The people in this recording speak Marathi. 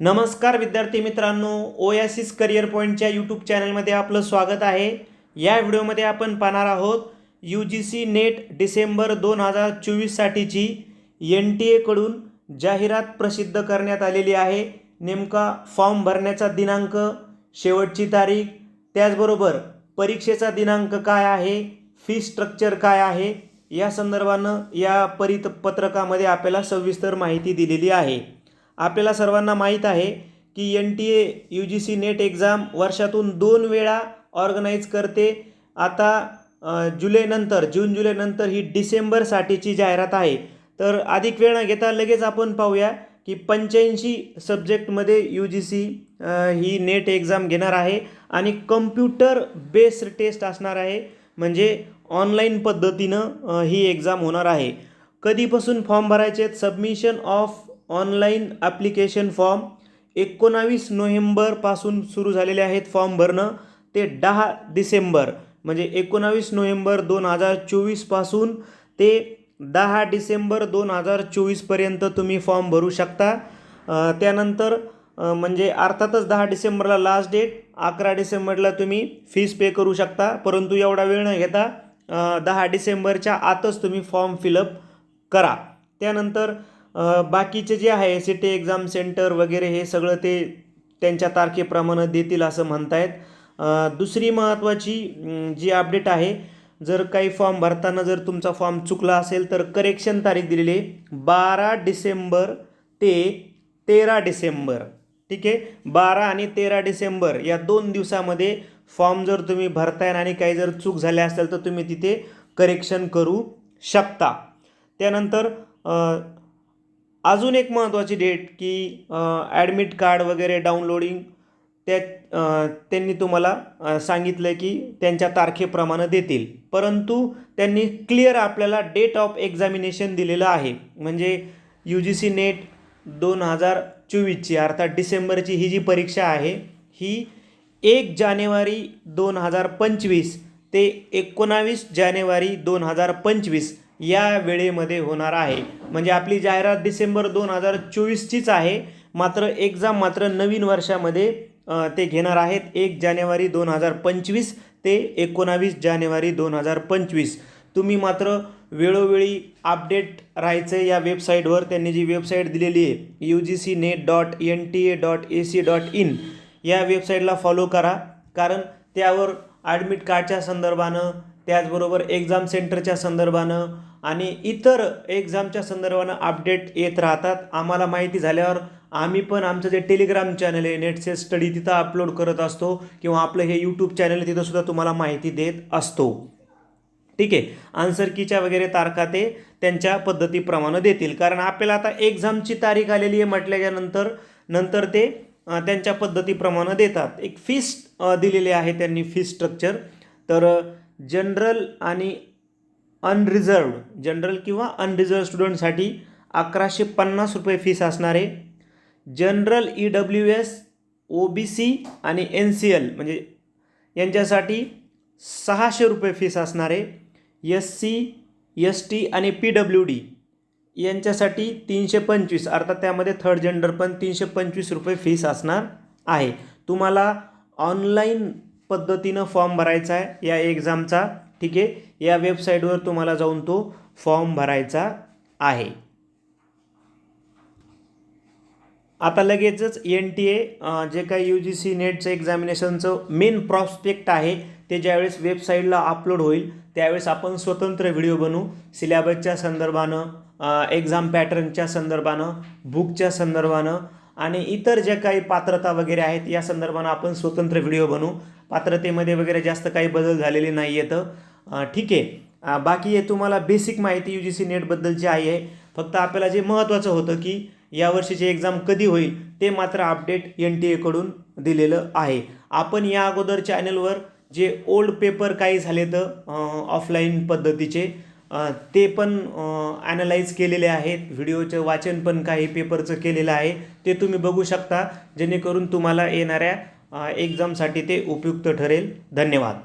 नमस्कार विद्यार्थी मित्रांनो ओयासिस करिअर पॉईंटच्या यूट्यूब चॅनलमध्ये आपलं स्वागत आहे. या व्हिडिओमध्ये आपण पाहणार आहोत U G C NET December दोन हजार चोवीससाठीची एन टी एकडून जाहिरात प्रसिद्ध करण्यात आलेली आहे. नेमका फॉर्म भरण्याचा दिनांक शेवटची तारीख त्याचबरोबर परीक्षेचा दिनांक काय आहे फी स्ट्रक्चर काय आहे या संदर्भानं या परितपत्रकामध्ये आपल्याला सविस्तर माहिती दिलेली आहे. आपल्याला सर्वांना माहीत आहे की N T A U G C NET exam वर्षातून दोन वेळा ऑर्गनाईज करते. आता जुलैनंतर जून जुलैनंतर ही डिसेंबरसाठीची जाहिरात आहे. तर अधिक वेळ न घेता लगेच आपण पाहूया की पंच्याऐंशी सब्जेक्टमध्ये यू जी सी ही नेट एक्झाम घेणार आहे आणि कम्प्युटर बेस्ड टेस्ट असणार आहे. म्हणजे ऑनलाईन पद्धतीनं ही एक्झाम होणार आहे. कधीपासून फॉर्म भरायचे आहेत? Submission of online application form एकोणावीस नोव्हेंबरपासून सुरू झालेले आहेत फॉर्म भरणं. ते दहा डिसेंबर म्हणजे एकोणावीस नोव्हेंबर दोन हजार चोवीसपासून ते दहा डिसेंबर दोन हजार चोवीसपर्यंत तुम्ही फॉर्म भरू शकता. त्यानंतर म्हणजे अर्थातच दहा डिसेंबरला लास्ट डेट अकरा डिसेंबरला तुम्ही फीस पे करू शकता. परंतु एवढा वेळ न घेता दहा डिसेंबरच्या आतच तुम्ही फॉर्म फिलअप करा. त्यानंतर बाकीचे जे आहे सी टी एक्झाम सेंटर वगैरे हे सगळं ते त्यांच्या तारखेप्रमाणे देतील असं म्हणतायत. दुसरी महत्त्वाची जी अपडेट आहे जर काही फॉर्म भरताना जर तुमचा फॉर्म चुकला असेल तर करेक्शन तारीख दिलेली आहे बारा डिसेंबर ते तेरा डिसेंबर. ठीक आहे? बारा आणि तेरा डिसेंबर या दोन दिवसामध्ये फॉर्म जर तुम्ही भरताय आणि काही जर चूक झाल्या असेल तर तुम्ही तिथे करेक्शन करू शकता. त्यानंतर अजून एक महत्त्वाची डेट की ॲडमिट कार्ड वगैरे डाउनलोडिंग त्या त्यांनी तुम्हाला सांगितलं की त्यांच्या तारखेप्रमाणे देतील. परंतु त्यांनी क्लिअर आपल्याला डेट ऑफ एक्झामिनेशन दिलेलं आहे. म्हणजे यू जी सी नेट दोन हजार चोवीसची अर्थात डिसेंबरची ही जी परीक्षा आहे ही एक जानेवारी दोन हजार पंचवीस ते एकोणावीस जानेवारी दोन हजार पंचवीस या वेळेमध्ये होणार आहे. म्हणजे आपली जाहिरात डिसेंबर दोन हजार चोवीसचीच आहे. मात्र एक्झाम मात्र नवीन वर्षामध्ये ते घेणार आहेत. एक जानेवारी दोन हजार पंचवीस ते एकोणावीस जानेवारी दोन हजार पंचवीस. तुम्ही मात्र वेळोवेळी अपडेट राहायचं या वेबसाईटवर. त्यांनी जी वेबसाईट दिलेली आहे U G C NET dot N T A dot A C dot in या वेबसाईटला फॉलो करा. कारण त्यावर ॲडमिट कार्डच्या संदर्भानं त्याचबरोबर एक्झाम सेंटरच्या संदर्भानं आणि इतर एक्झामच्या संदर्भानं अपडेट येत राहतात. आम्हाला माहिती झाल्यावर आम्ही पण आमचं जे टेलिग्राम चॅनल आहे नेटसे स्टडी तिथं अपलोड करत असतो किंवा आपलं हे यूट्यूब चॅनल आहे तिथं सुद्धा तुम्हाला माहिती देत असतो. ठीक आहे? आन्सर कीच्या वगैरे तारखा ते त्यांच्या पद्धतीप्रमाणे देतील. कारण आपल्याला आता एक्झामची तारीख आलेली आहे म्हटल्याच्यानंतर नंतर ते त्यांच्या पद्धतीप्रमाणे देतात. एक फीस दिलेली आहे त्यांनी फी स्ट्रक्चर तर जनरल आणि अनरिझर्वड जनरल किंवा अनरिझर्व स्टुडंटसाठी अकराशे पन्नास रुपये फीस असणार आहे general E W S O B C आणि एन सी एल म्हणजे यांच्यासाठी सहाशे रुपये फीस असणार आहे एस सी एस टी आणि पी डब्ल्यू डी यांच्यासाठी तीनशे पंचवीस अर्थात त्यामध्ये थर्ड जेंडर पण तीनशे पंचवीस रुपये फीस असणार आहे. तुम्हाला ऑनलाईन पद्धतीनं फॉर्म भरायचा आहे या एक्झामचा ठीक आहे? या वेबसाईटवर तुम्हाला जाऊन तो फॉर्म भरायचा आहे. आता लगेचच एन टी ए जे काही यू जी सी नेटचं एक्झामिनेशनचं मेन प्रॉस्पेक्ट आहे ते ज्यावेळेस वेबसाईटला अपलोड होईल त्यावेळेस आपण स्वतंत्र व्हिडिओ बनवू. सिलेबसच्या संदर्भानं एक्झाम पॅटर्नच्या संदर्भानं बुकच्या संदर्भानं आणि इतर ज्या काही पात्रता वगैरे आहेत या संदर्भानं आपण स्वतंत्र व्हिडिओ बनवू. पात्रतेमध्ये वगैरे जास्त काही बदल झालेले नाही येतं ठीक आहे. बाकी हे तुम्हाला बेसिक माहिती यू जी सी नेटबद्दलची आहे. फक्त आपल्याला जे महत्त्वाचं होतं की यावर्षीची एक्झाम कधी होईल ते मात्र अपडेट एन टी एकडून दिलेलं आहे. आपण या अगोदर चॅनलवर जे ओल्ड पेपर काही झाले तर ऑफलाईन पद्धतीचे ते पण ॲनलाईज केलेले आहेत. व्हिडिओचं वाचन पण काही पेपरचं केलेलं आहे. ते तुम्ही बघू शकता. जेणेकरून तुम्हाला येणाऱ्या एक्झामसाठी ते उपयुक्त ठरेल. धन्यवाद.